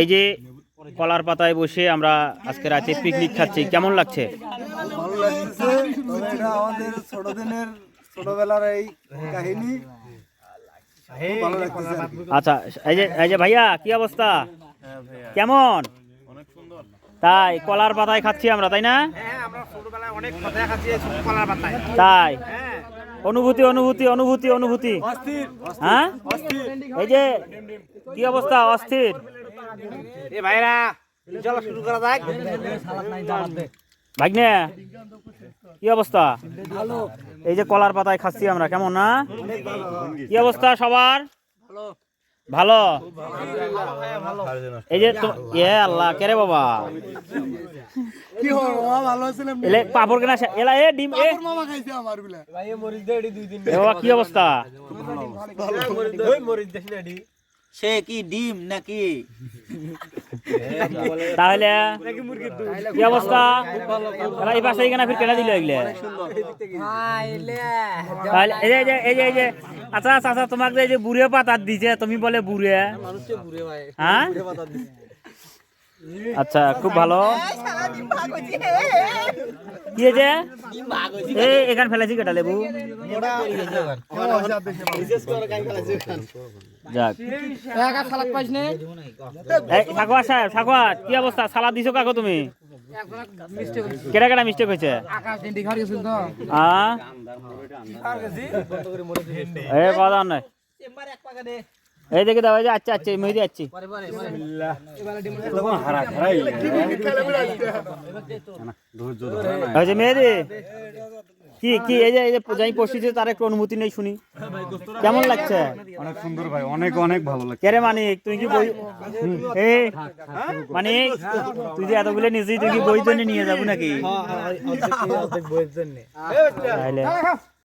এই যে কলার পাতায় বসে আমরা আজকে রাতে পিকনিক খাচ্ছি কেমন লাগছে? ভালো লাগছে তবে এটা আমাদের ছোট দিনের ছোটবেলার এই কাহিনী। ভালো আচ্ছা এই যে এই যে ভাইয়া কি অবস্থা? কেমন? তাই কলার পাতায় খাচ্ছি আমরা তাই না? হ্যাঁ আমরা ছোটবেলায় অনেক কথা খাচ্ছি এই ছোট কলার পাতায়। তাই। হ্যাঁ। অনুভূতি অনুভূতি অনুভূতি অনুভূতি। হ্যাঁ? এই যে কি অবস্থা? অস্থির। এ ভাইরা চলো শুরু করা যাক। ভাগ্নে কি অবস্থা? এই যে কলার পাতায় খাচ্ছি আমরা কেমন না? কি অবস্থা সবার? ভালো? এই যে এ আল্লাহ কে রে বাবা? কি হলো মামা ভালো আছিলাম এলে পাপড় কেনা এলা এ ডিম এ মামা খাইছে আমার বিলা। এ বাবা কি অবস্থা? সে কি ডিম নাকি তাহলে কি অবস্থা এই পাশে এখানে ফির কেনা দিল এগুলো তাহলে এই যে এই যে এই যে আচ্ছা আচ্ছা আচ্ছা তোমাকে এই যে বুড়ে পাতা দিছে তুমি বলে বুড়ে হ্যাঁ আচ্ছা খুব ভালো কি হয়েছে এই এখানে ফেলেছি কেটা লেবু যাক। সাহেব কি অবস্থা? সালাদ দিছো কাকো তুমি? কেটা কেটা মিস্টেক হয়েছে? হ্যাঁ এই পাওয়া যাওয়ার নয় এই দেখে দাও আচ্ছা আচ্ছা মেহেদি আচ্ছি। মেহেদি কি কি এই যে এই যে যাই পড়ছিছে তার একটু অনুমতি নেই শুনি। কেমন লাগছে? অনেক সুন্দর ভাই অনেক অনেক ভালো লাগছে। কে রে মানিক তুই কি বই এ মানিক তুই যে এতগুলো নিজেই তুই কি বই জন্য নিয়ে যাব নাকি? তাহলে